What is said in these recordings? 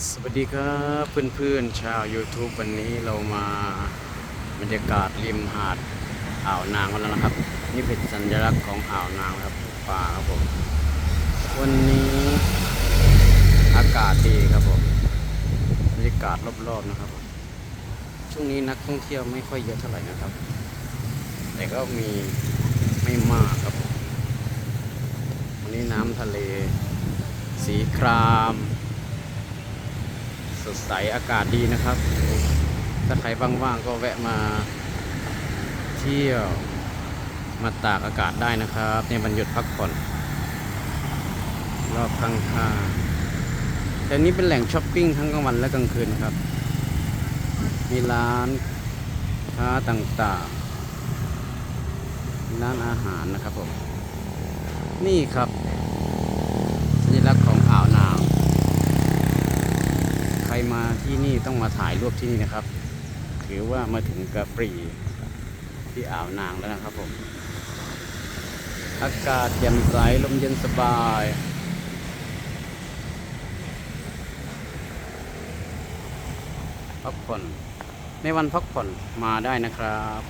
สวัสดีครับเพื่อนๆชาว YouTube วันนี้เรามาบรรยากาศริมหาดอ่าวนางกันแล้วนะครับ นี่เป็นสัญลักษณ์ของอ่าวนางครับป่าครับผมวันนี้อากาศดีครับผมบรรยากาศรอบๆนะครับผมช่วงนี้นักท่องเที่ยวไม่ค่อยเยอะเท่าไหร่นะครับ แต่ก็มีไม่มากครับผมวันนี้น้ำทะเล สีคราม สดใสอากาศดีนะครับ ถ้าใครว่างๆก็แวะมาเที่ยวมาตากอากาศได้นะครับในวันหยุดพักผ่อน รอบข้างๆแต่นี้เป็นแหล่งช้อปปิ้งทั้งกลางวันและกลางคืนครับ มีร้านค้าต่างๆร้านอาหารนะครับผม นี่ครับ สัญลักษณ์ของอ่าวนาง ใค รมาที่นี่ต้องมาถ่ายรูปที่นี่นะครับ ถือว่ามาถึงกระปรีที่อ่าวนางแล้วนะครับผม อากาศแจ่มใสลมเย็นสบายพักผ่อนในวันพักผ่อนมาได้นะครับ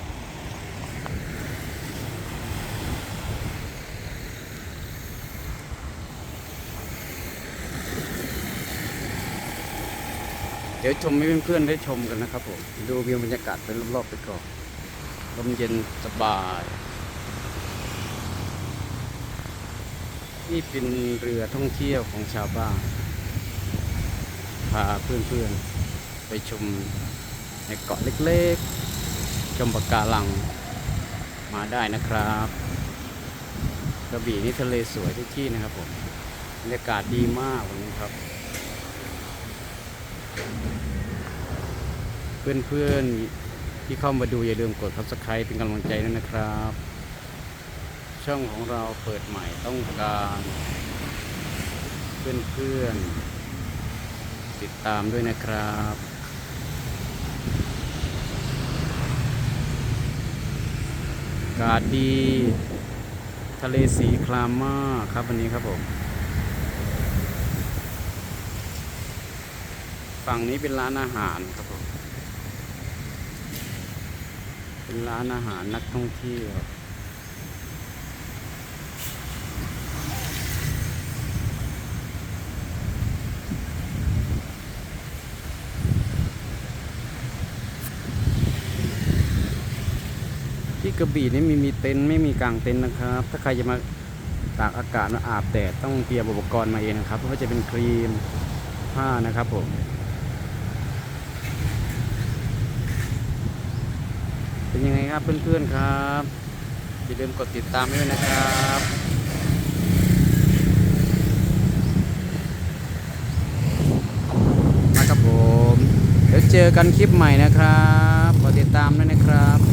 เดี๋ยวชมให้เพื่อนๆได้ชมกันนะครับผมดูวิวบรรยากาศไปรอบๆไปก่อนลมเย็นสบาย นี่เป็นเรือท่องเที่ยวของชาวบ้านพาเพื่อนๆ ไปชมในเกาะเล็กๆ ชมปะการังมาได้นะครับกระบี่นี่ทะเลสวยทุกที่นะครับผมบรรยากาศดีมากวันนี้ครับ เพื่อนๆที่เข้ามาดูอย่าลืมกด subscribe เป็นกำลังใจด้วยนะครับ ช่องของเราเปิดใหม่ต้องการ เพื่อนๆติดตามด้วยนะครับอากาศดี ทะเลสีครามมากครับวันนี้ครับผม ฝั่งนี้เป็นร้านอาหารครับผม เป็นร้านอาหารนักท่องเที่ยวที่กระบี่นี่มีมีเต็นท์ไม่มีกางเต็นท์นะครับ ถ้าใครจะมาตากอากาศมาอาบแดดต้องเตรียมอุปกรณ์มาเองนะครับไม่ว่าจะเป็นครีมผ้านะครับผม เป็นยังไง ครับเพื่อนๆครับอย่าลืมกดติดตามด้วยนะครับมาครับผม เดี๋ยวเจอกันคลิปใหม่นะครับกดติดตามด้วยนะครับ